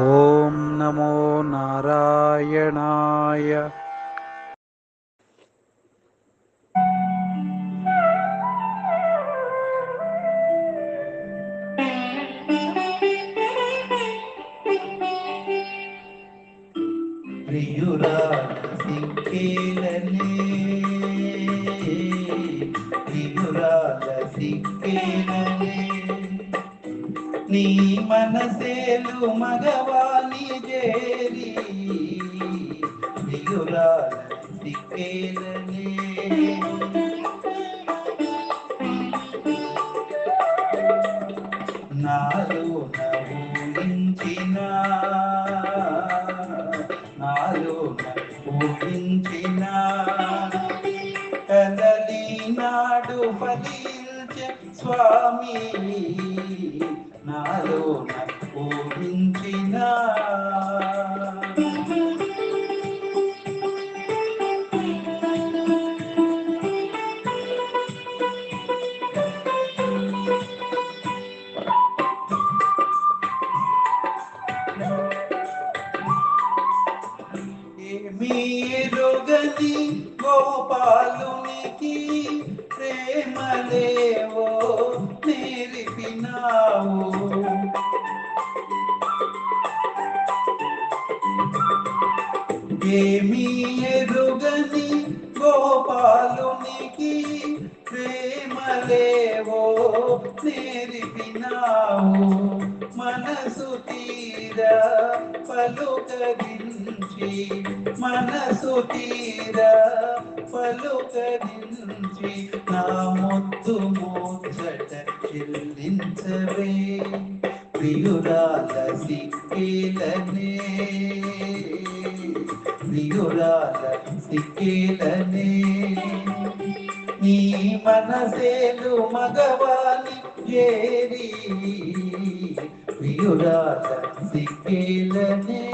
ఓం నమో నారాయణాయ. ప్రియురాల సిక్కేలనే ప్రియురాల సిక్కేలనే నీ మనసేలు మగవాణి చేరి ప్రియురాల సిక్కేలనే నాలో నవ్వుంచిన నాలో నవ్వుంచిన కదలి నాడు స్వామి. నాలో నవ్వుంచిన మీరుగని గోపాలునికి ప్రేమలేవో నేర్పినావు. ఏమి ఎరుగని గోపాలునికి ప్రేమలేవో నేర్పినావు మనసు తీరా పలుకరించి మనసు తీరా పలుకరించి నా ముద్దు మోచట చెల్లించవే. ప్రియురాల సిక్కేలనే ప్రియురాల సిక్కేలనే నీ మనసేలు మగవాలి ఏరి ప్రియురాల సిక్కేలనే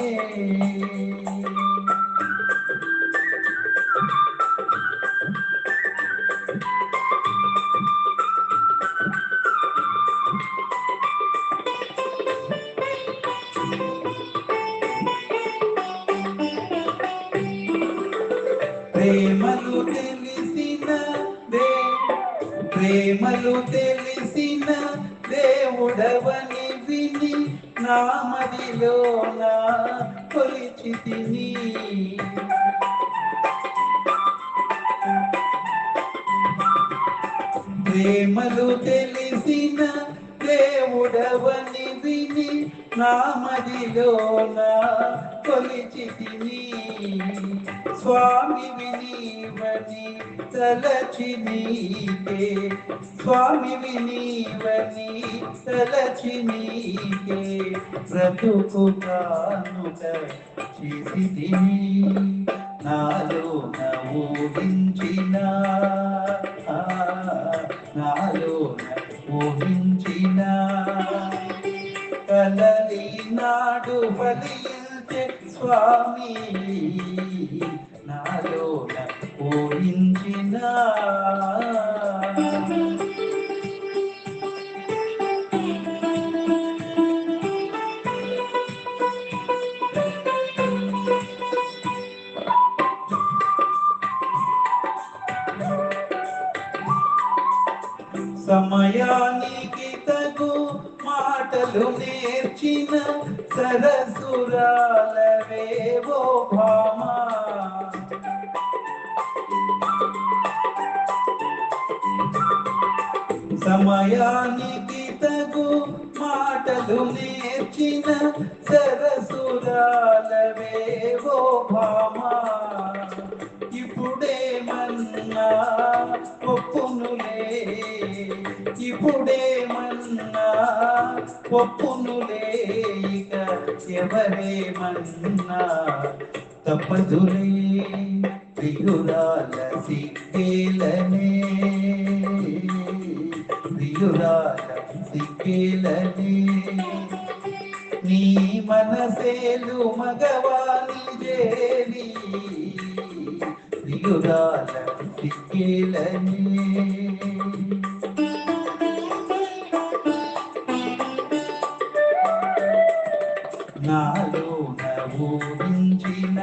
ప్రేమలు తెలిసిన దే ప్రేమలు తెలిసిన దేవుడవని విని నామదిలో నా కొలిచితిని. ప్రేమలు తెలిసిన దేవుడవని విని నామదిలో నా కొలిచితిని. స్వామి వినీవని తలచి నీకే స్వామి వినీవని తలచి నీకే బ్రతుకు కానుక చేసి నాలో నవోహించిన నాలో నవోహించిన కలలి నాడు బలి ఫలించే స్వామి నాలో పోయించిన సమయాన్ని మాటలు నేర్చిన సరసురాలవేవో భామా. సమయానికి తగు మాటలు నేర్చిన సరసురాలవేవో భామా. ఇప్పుడేమన్నా ఒప్పునులే. ఇప్పుడేమన్నా ఒప్పునులే. ఇక ఎవరేమన్నా తప్పదులే ప్రియురాల సిగ్గేలనే. ప్రియురాల సిగ్గేలనే. నీ మనసేలు మగవాణి చేరి ప్రియురాల సిక్కేలనే నాలో పూజించిన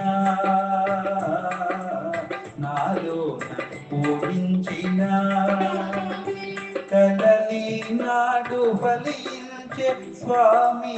నాలోన పూజించిన కదలి నాడు ఫలించే స్వామి